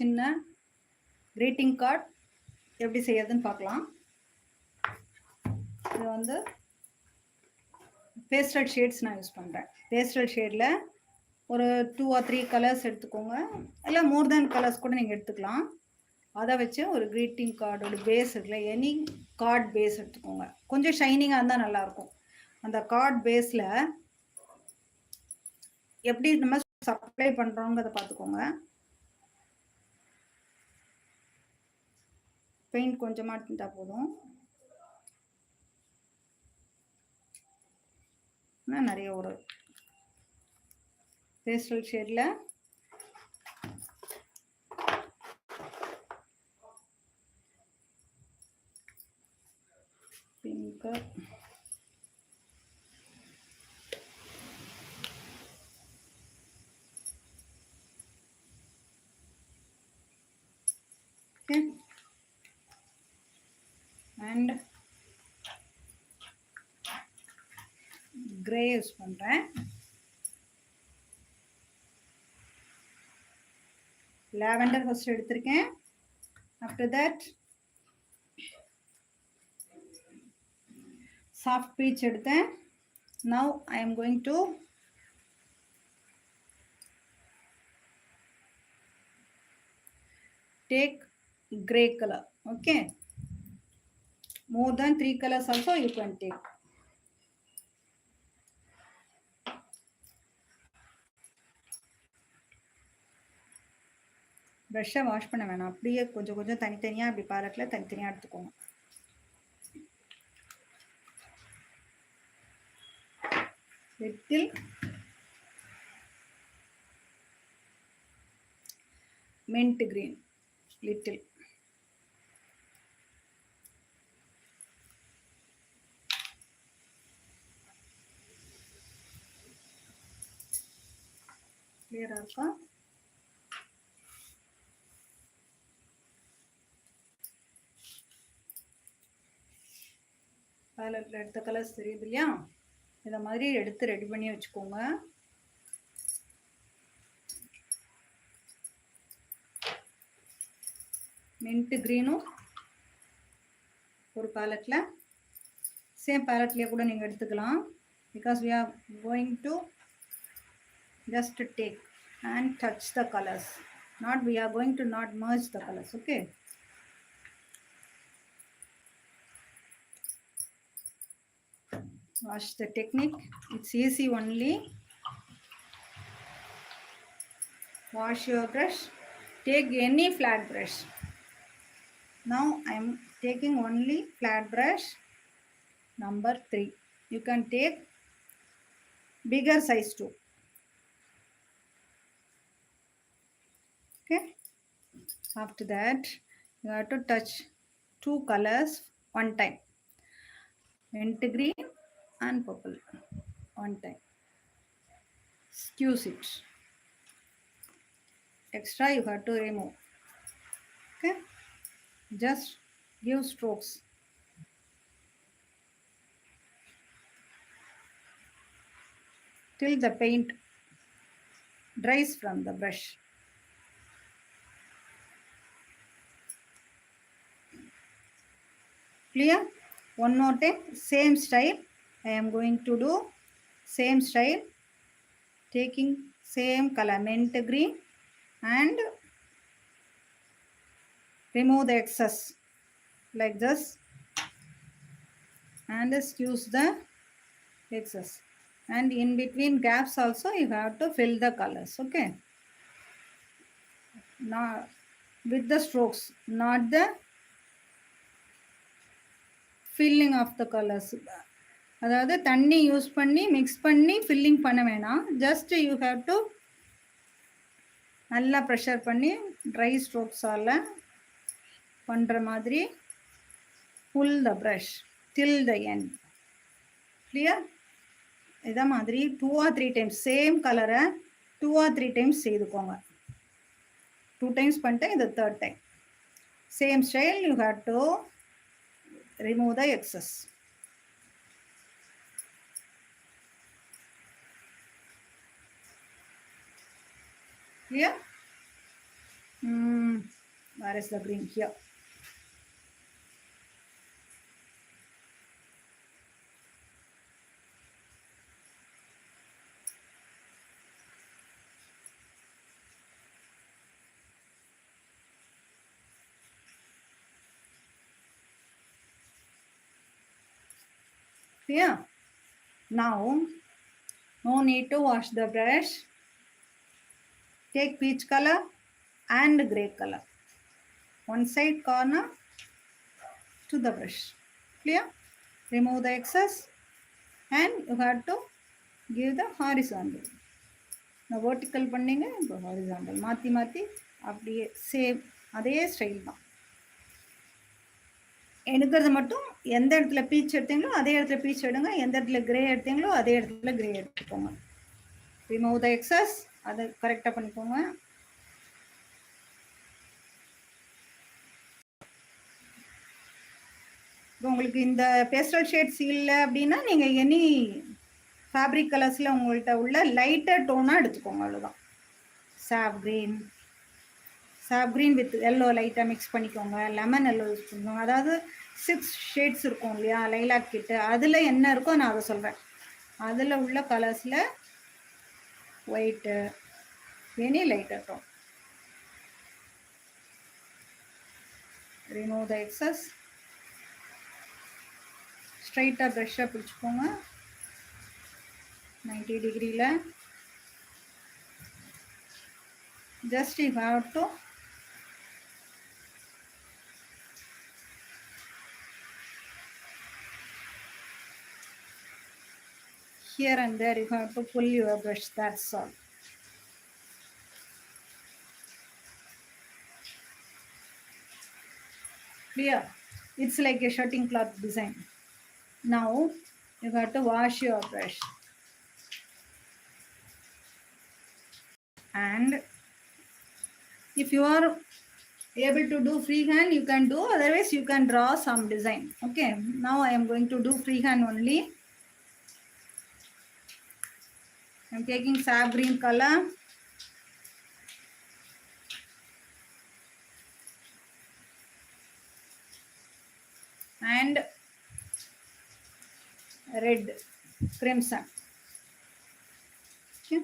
சின்ன greeting card எப்படி செய்யறதுன்னு பார்க்கலாம். இது வந்து பேஸ்டல் ஷேட்ஸ் நான் யூஸ் பண்ணுறேன் பேஸ்டல் ஷேடில் ஒரு டூ ஆர் த்ரீ கலர்ஸ் எடுத்துக்கோங்க. இல்லை மோர் தேன் கலர்ஸ் கூட நீங்கள் எடுத்துக்கலாம். அதை வச்சு ஒரு க்ரீட்டிங் கார்டோட பேஸ் இருக்குல்ல எனி கார்ட் பேஸ் எடுத்துக்கோங்க. கொஞ்சம் ஷைனிங்காக இருந்தால் நல்லாயிருக்கும் அந்த கார்ட் பேஸில் எப்படி நம்ம சப்ளை பண்ணுறோங்கிறத பார்த்துக்கோங்க. பெயிண்ட் கொஞ்சமாக எடுத்துட்டால் போதும். ஆனால் நிறைய ஒரு பேஸ்டல் ஷேடில். Pink okay and grey use பண்ணுறேன் லாவெண்டர் ஃபஸ்ட் எடுத்திருக்கேன். ஆஃப்டர் தட் சாஃப்ட் பீச் எடுத்தேன். Now I am going to take gray color. Okay? More than three colors also you can take. ஃப்ரெஷ்ஷாக வாஷ் பண்ண வேணாம். அப்படியே கொஞ்சம் கொஞ்சம் தனித்தனியாக அப்படி பாலட்டில் தனித்தனியாக எடுத்துக்கோங்க. லிட்டில் மென்ட் கிரீன் லிட்டில் கிளியரா இருக்கா? பேலட்டில் எடுத்த கலர்ஸ் தெரியுது இல்லையா? இதை மாதிரி எடுத்து ரெடி பண்ணி வச்சுக்கோங்க. மின்ட்டு க்ரீனும் ஒரு பேலட்டில் சேம் பேலட்லேயே கூட நீங்கள் எடுத்துக்கலாம். Because we are going to just take and touch the colours not we are going to not merge the colours okay wash the technique. It's easy only. Wash your brush. Take any flat brush. Now i'm taking only flat brush number 3 you can take bigger size too. Okay? After that you have to touch two colors one time. Mint green and purple one time. Excuse it. Extra you have to remove. Okay? Just give strokes. Till the paint dries from the brush. Clear? One more time. Same style i am going to do same style taking same color mint green and remove the excess like this and use the excess. And in between gaps also you have to fill the colors okay? Now with the strokes not the filling of the colors அதாவது தண்ணி use பண்ணி mix பண்ணி filling பண்ண வேணாம். Just you have to நல்லா pressure பண்ணி dry ஸ்ட்ரோக்ஸால் பண்ணுற மாதிரி pull the brush till the end clear இதை மாதிரி two or three times same கலரை டூ ஆர் த்ரீ டைம்ஸ் செய்துக்கோங்க. டூ டைம்ஸ் பண்ணிட்டேன் இது third time same style you have to remove the excess clear mm. Where is the green? Here. Here. Now, no need to wash the brush. Take peach color and grey color. One side corner to the brush. Clear? Remove the excess and you have to give the horizontal. நான் vertical பண்ணீங்க இப்போ horizontal மாற்றி மாற்றி அப்படியே same அதே style தான் எடுக்கிறது மட்டும் எந்த இடத்துல பீச் எடுத்தீங்களோ அதே இடத்துல பீச் எடுங்க எந்த இடத்துல கிரே எடுத்தீங்களோ அதே இடத்துல கிரே எடுத்துக்கோங்க ரிமூவ் த எக்ஸஸ் அதை கரெக்டாக பண்ணிக்கோங்க. இப்போ உங்களுக்கு இந்த பேஸ்டல் ஷேட்ஸ் இல்லை அப்படின்னா நீங்கள் எனி ஃபேப்ரிக் கலர்ஸில் உங்கள்கிட்ட உள்ள லைட்டர் டோனாக எடுத்துக்கோங்க அவ்வளோதான் sap green sap green with yellow லைட்டாக மிக்ஸ் பண்ணிக்கோங்க. லெமன் எல்லோ யூஸ் பண்ணிக்கோங்க. அதாவது சிக்ஸ் ஷேட்ஸ் இருக்கும் இல்லையா லைலாக் கிட்டு. அதில் என்ன இருக்கோ நான் அதை சொல்கிறேன் அதில் உள்ள கலர்ஸில் white any lighter tone remove the excess ஸ்ட்ரைட்டாக ப்ரெஷ்ஷாக பிடிச்சிக்கோங்க. நைன்டி டிகிரியில் just you have to here and there you have to pull your brush that's all clear it's like a shutting cloth design. Now you have to wash your brush. And if you are able to do freehand you can do otherwise you can draw some design. Okay now i am going to do freehand only i'm taking sap green color. And red crimson. Okay.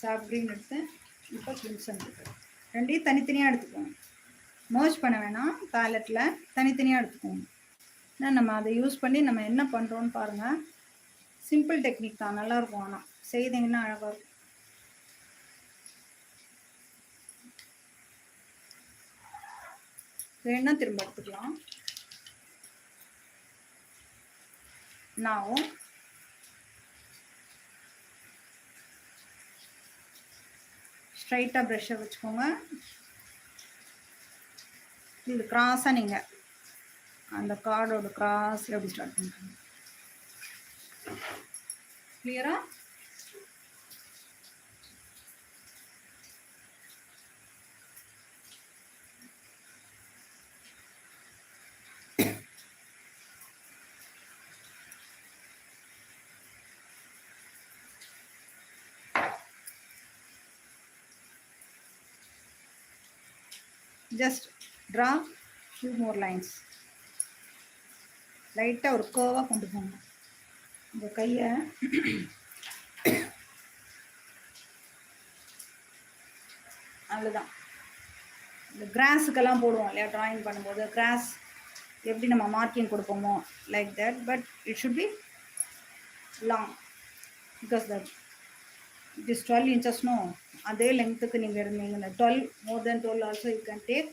Sap green எடுத்தேன் இப்போ crimson எடுக்கிறேன் ரெண்டையும் தனித்தனியாக எடுத்துக்கோங்க. மோஜ் பண்ண வேணாம். பேலட்டில் தனித்தனியாக எடுத்துக்கோங்க. நம்ம அதை யூஸ் பண்ணி நம்ம என்ன பண்ணுறோன்னு பாருங்கள் சிம்பிள் டெக்னிக் தான் நல்லாயிருக்கும் ஆனால் செய்தீங்கன்னா அழகாக இருக்கும். வேணா திரும்ப எடுத்துக்கலாம். நான் ஸ்ட்ரைட்டாக ப்ரெஷ்ஷை வச்சுக்கோங்க. இது கிராஸாக நீங்கள் அந்த கார்டோட கிராஸில் எப்படி ஸ்டார்ட் பண்ணுறீங்க கிளியரா just draw few more lines. லைட்டாக ஒரு கோவாக கொண்டு போகணும் இந்த கையை அவ்வளோதான் இந்த கிராஸுக்கெல்லாம் போடுவோம் இல்லையா? ட்ராயிங் பண்ணும்போது கிராஸ் எப்படி நம்ம marking கொடுப்போமோ like that but it should be long because that it is twelve இன்ச்சஸ்னும் அதே லெங்க்த்துக்கு நீங்கள் இருந்தீங்கன்னா twelve more then twelve also you can take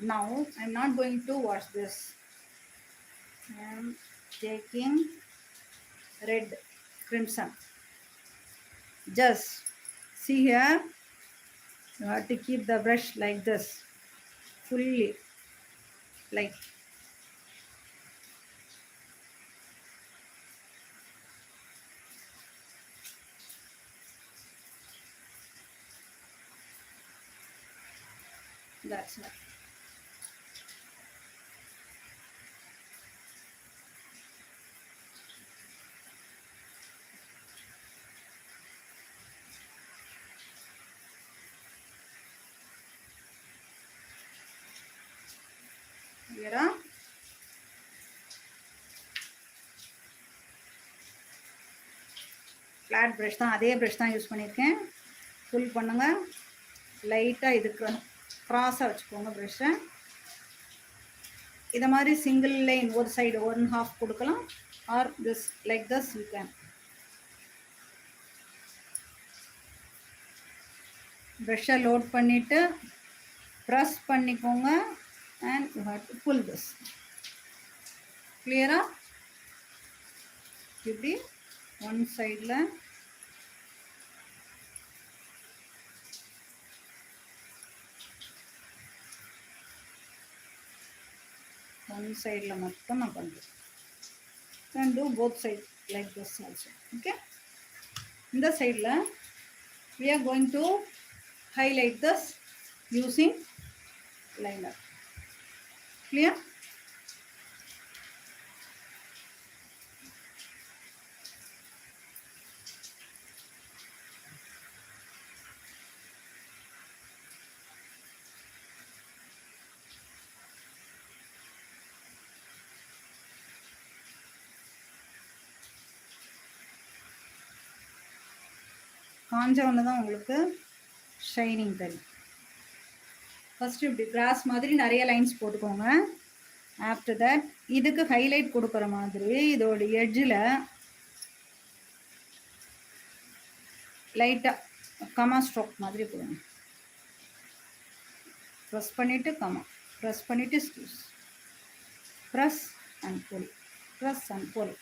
now I'm not going to wash this. I am taking red crimson. Just see here, you have to keep the brush like this, fully, like that's it. கிளியரா flat brush தான் அதே brush தான் use பண்ணியிருக்கேன். Full பண்ணுங்கள் லைட்டாக இதுக்கு க்ராஸாக வச்சுக்கோங்க ப்ரெஷ்ஷை இதை மாதிரி சிங்கிள் லைன் ஒரு சைடு ஒன் ஹாஃப் கொடுக்கலாம். Or this like this you can ப்ரெஷ்ஷை load பண்ணிவிட்டு ப்ரெஸ் பண்ணிக்கோங்க. And you have to pull this கிளியரா இப்படி ஒன் சைடில் ஒன் சைடில் மட்டும் நான் பண்ணுறேன் and do both sides like this also okay இந்த சைடில் we are going to highlight this using liner clear? காஞ்ச ஒன்று தான் உங்களுக்கு ஷைனிங் தெரியும் ஃபஸ்ட்டு இப்படி கிராஸ் மாதிரி நிறைய லைன்ஸ் போட்டுக்கோங்க. ஆஃப்டர் தட் இதுக்கு ஹைலைட் கொடுக்குற மாதிரி இதோட எட்ஜில் லைட்டாக கமா ஸ்ட்ரோக் மாதிரி போடுங்க. ப்ரெஸ் பண்ணிவிட்டு கமா ப்ரெஸ் பண்ணிவிட்டு squeeze press and pull press and pull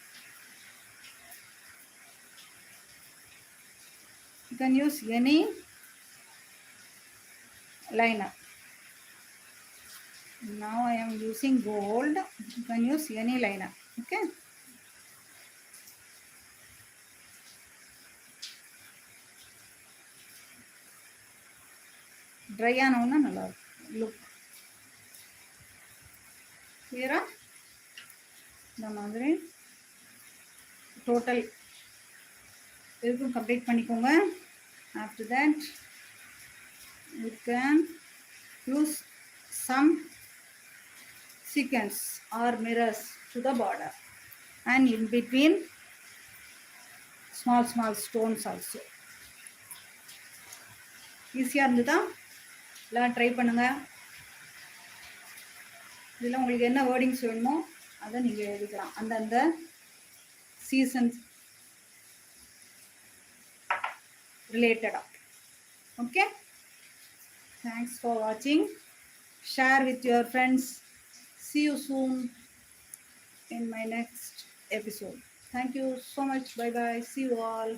you can use any liner now i am using gold. You can use any liner okay? Dry ஆனவுன்னா நல்லா இருக்கும். லுக் கிளியரா இந்த மாதிரி டோட்டல் இதுக்கும் கம்ப்ளீட் பண்ணிக்கோங்க. After that you can use some sequence or mirrors to the border and in between small small stones also ஈஸியாக இருந்ததா எல்லாம் ட்ரை பண்ணுங்கள் இதில் உங்களுக்கு என்ன வேர்டிங்ஸ் வேணுமோ அதை நீங்கள் எழுதிக்கலாம் அந்தந்த சீசன்ஸ் ரிலேட்டடாக ஓகே தேங்க்ஸ் ஃபார் வாட்சிங் share with your friends see you soon in my next episode. Thank you so much. Bye bye see you all